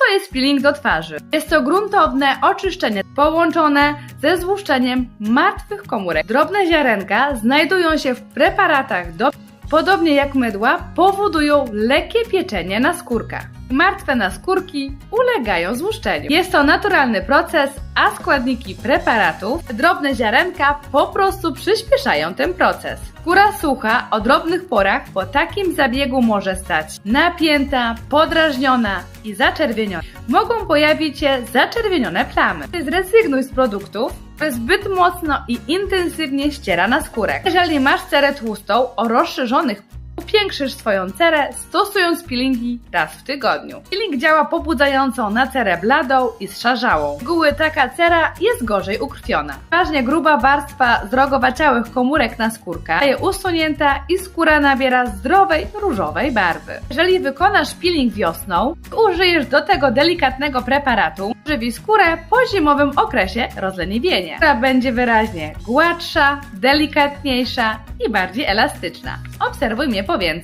to jest peeling do twarzy? Jest to gruntowne oczyszczenie połączone ze złuszczeniem martwych komórek. Drobne ziarenka znajdują się w preparatach do podobnie jak mydła, powodują lekkie pieczenie na skórkach. Martwe naskórki ulegają złuszczeniu. Jest to naturalny proces, a składniki preparatów, drobne ziarenka po prostu przyspieszają ten proces. Skóra sucha o drobnych porach po takim zabiegu może stać napięta, podrażniona i zaczerwieniona. Mogą pojawić się zaczerwienione plamy. Zrezygnuj z produktów, które zbyt mocno i intensywnie ściera na skórę. Jeżeli masz cerę tłustą o rozszerzonych Upiększysz swoją cerę stosując peelingi raz w tygodniu. Peeling działa pobudzająco na cerę bladą i zszarzałą. Z reguły taka cera jest gorzej ukrwiona. Ważnie gruba warstwa zdrogowaciałych komórek na skórka jest usunięta i skóra nabiera zdrowej, różowej barwy. Jeżeli wykonasz peeling wiosną, użyjesz do tego delikatnego preparatu, żywi skórę po zimowym okresie rozleniwienia. Skóra będzie wyraźnie gładsza, delikatniejsza i bardziej elastyczna. Obserwuj mnie po więcej.